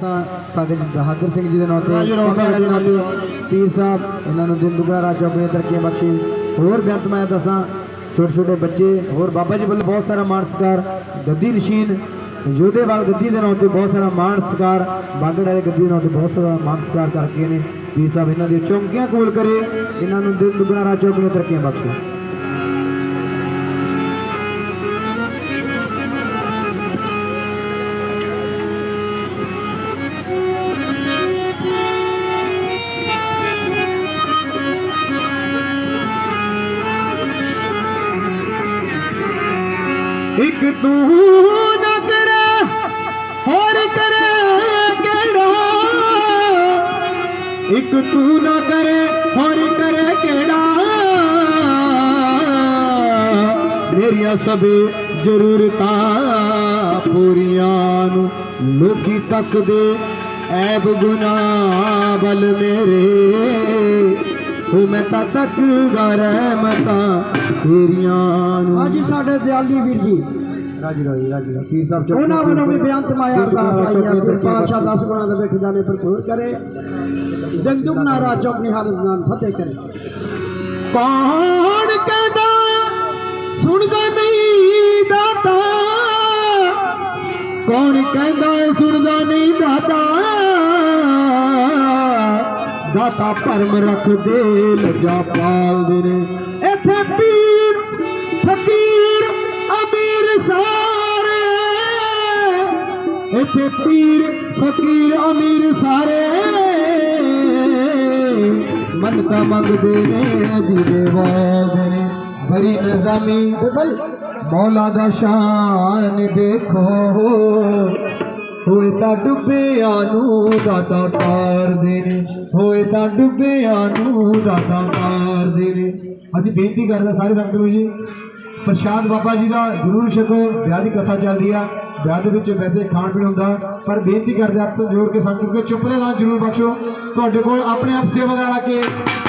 ਬਹਾਦਰ ਸਿੰਘ ਜੀ ਦੇ ਨਾਂ ਤੇ ਰਾਜੂ ਦੇ ਪੀਰ ਸਾਹਿਬ ਇਹਨਾਂ ਨੂੰ ਦੁਗਣਾ ਰਾਤ ਚੌਕੀਆਂ ਤਰੱਕੀਆਂ ਬਖਸ਼ੇ ਹੋਰ ਬੇਅੰਤ ਮੈਂ ਦੱਸਾਂ ਛੋਟੇ ਛੋਟੇ ਬੱਚੇ ਹੋਰ ਬਾਬਾ ਜੀ ਵੱਲੋਂ ਬਹੁਤ ਸਾਰਾ ਮਾਣ ਸਤਿਕਾਰ ਗੱਦੀ ਨਸ਼ੀਨ ਯੋਧੇ ਵਾਲ ਗੱਦੀ ਦੇ ਨਾਂ ਤੇ ਬਹੁਤ ਸਾਰਾ ਮਾਣ ਸਤਿਕਾਰ ਬਾਗੜ ਵਾਲੇ ਗੱਦੀ ਦੇ ਨਾਂ ਤੇ ਬਹੁਤ ਸਾਰਾ ਮਾਣ ਸਤਿਕਾਰ ਕਰਕੇ ਨੇ। ਪੀਰ ਸਾਹਿਬ ਇਹਨਾਂ ਦੀਆਂ ਚੌਂਕੀਆਂ ਕੋਲ ਕਰੇ ਇਹਨਾਂ ਨੂੰ ਦਿਨ ਦੁਗਣਾ ਰਾਤ ਚੌਕੀਆਂ ਤਰੱਕੀਆਂ ਬਖਸ਼ੇ ਇੱਕ ਤੂੰ ਨਾ ਕਰੇ, ਹੋਰ ਕਰੇ ਕਿਹੜਾ? ਇੱਕ ਤੂੰ ਨਾ ਕਰੇ, ਹੋਰ ਕਰੇ ਕਿਹੜਾ? ਮੇਰੀਆਂ ਸਭੇ ਜ਼ਰੂਰਤਾਂ ਪੂਰੀਆਂ ਨੂੰ ਲੋਕੀ ਤੱਕਦੇ, ਐਬ ਗੁਨਾਹ ਬਲ ਮੇਰੇ ਮੈਂ ਤਾਂ ਤੱਕਦਾ ਰਹਿਮਤਾਂ ਤੇਰੀਆਂ ਨੂੰ। ਹਾਂਜੀ ਸਾਡੇ ਦਿਆਲੀ ਵੀਰ ਜੀ। ਰਾਜੀ ਰਾਜੀ ਰਾਜੀ ਪੀਰ ਸਾਹਿਬ ਚੌਕੀਆਂ ਉਹਨਾਂ ਵੱਲੋਂ ਵੀ ਬਿਆਨ ਮਾਇਆ ਅਰਦਾਸ ਆਈ ਹੈ ਪਾਤਸ਼ਾਹ 10 ਗੁਣਾ ਦੇ ਵਿੱਚ ਜਾਣੇ ਭਰਪੂਰ ਕਰੇ। ਜੰਦੁਕ ਨਾਰਾ ਚੌਕਨੀ ਹਾਲਤ ਨਾਲ ਫਤਿਹ ਕਰੇ। ਕੌਣ ਕਹਿੰਦਾ ਸੁਣਦਾ ਨਹੀਂ ਦਾਤਾ? ਕੌਣ ਕਹਿੰਦਾ ਸੁਣਦਾ ਨਹੀਂ ਦਾਤਾ? ਦਾਤਾ ਭਰਮ ਰੱਖਦੇ ਲੱਜਾ ਪਾਲਦੇ ਨੇ। ਇੱਥੇ ਪੀਰ, ਫਕੀਰ, ਅਮੀਰ ਸਾਰੇ। ਇੱਥੇ ਪੀਰ, ਫਕੀਰ, ਅਮੀਰ ਸਾਰੇ। ਮੰਨਤਾ ਮੰਗਦੇ ਨੇ ਦੀਵੇ ਵਾਲਦੇ ਨੇ। ਬਰੀ ਨਜ਼ਾਮੀ ਮੌਲਾ ਦਾ ਸ਼ਾਨ ਦੇਖੋ। ਹੋਏ ਤਾਂ ਡੁੱਬਿਆਂ ਨੂੰ ਦਾਤਾ ਤਾਰਦੇ ਨੇ। ਹੋਏ ਤਾਂ ਡੁੱਬਿਆਂ ਨੂੰ ਦਾਤਾ ਤਾਰਦੇ ਨੇ। ਅਸੀਂ ਬੇਨਤੀ ਕਰਦੇ ਹਾਂ ਸਾਰੇ ਸੰਗਤ ਨੂੰ ਜੀ, ਪ੍ਰਸ਼ਾਦ ਬਾਬਾ ਜੀ ਦਾ ਜ਼ਰੂਰ ਛਕੋ। ਵਿਆਹ ਦੀ ਕਥਾ ਚੱਲਦੀ ਆ। ਵਿਆਹ ਦੇ ਵਿੱਚ ਵੈਸੇ ਖਾਣ ਪੀਣ ਹੁੰਦਾ, ਪਰ ਬੇਨਤੀ ਕਰਦੇ ਆਪ ਹੱਥ ਜੋੜ ਕੇ ਸੰਗਤ ਕੇ ਚੁੱਪ ਦੇ ਨਾਲ ਜ਼ਰੂਰ ਬਖਸ਼ੋ। ਤੁਹਾਡੇ ਕੋਲ ਆਪਣੇ ਆਪ ਸੇਵਾਦਾਰ ਆ ਕੇ